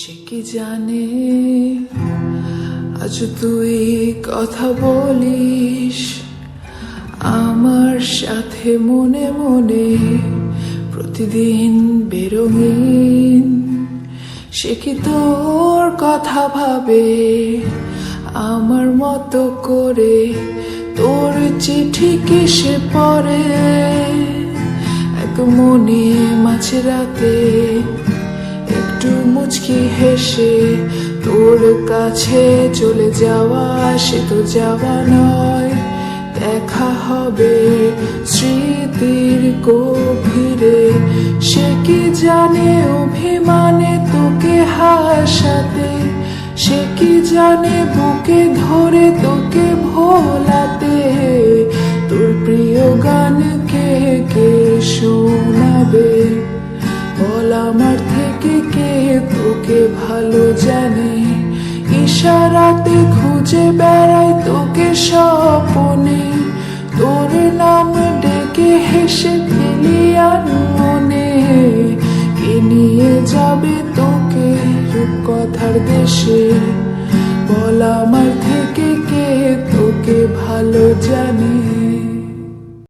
সে কি জানে? আজ তুই কথা বলিস, আমার সাথে মনে মনে প্রতিদিন বেরঙিন সে কি তোর কথা ভাবে? আমার মতো করে তোর চিঠি কিসে পড়ে? এক মনে মাঝে রাতে একটু মুচকি হেসে তোর কাছে চলে যাওয়া, সে তো যাওয়া নয়। দেখা হবে স্মৃতির গভীরে। সে কি জানে অভিমানে তোকে হাসাতে? সে কি জানে বুকে ধরে তোকে ভোলাতে? তোর প্রিয় গান কে কে শোনাবে? বল আমার থেকে তোকে ভালো জানে। ইশারাতে খুঁজে বেড়াই তোকে স্বপনে। তোর নাম ডেকে হেসে ফেলি আর মনে কে নিয়ে যাবে তোকে রূপকথার দেশে। বল আমার থেকে কে তোকে ভালো জানে।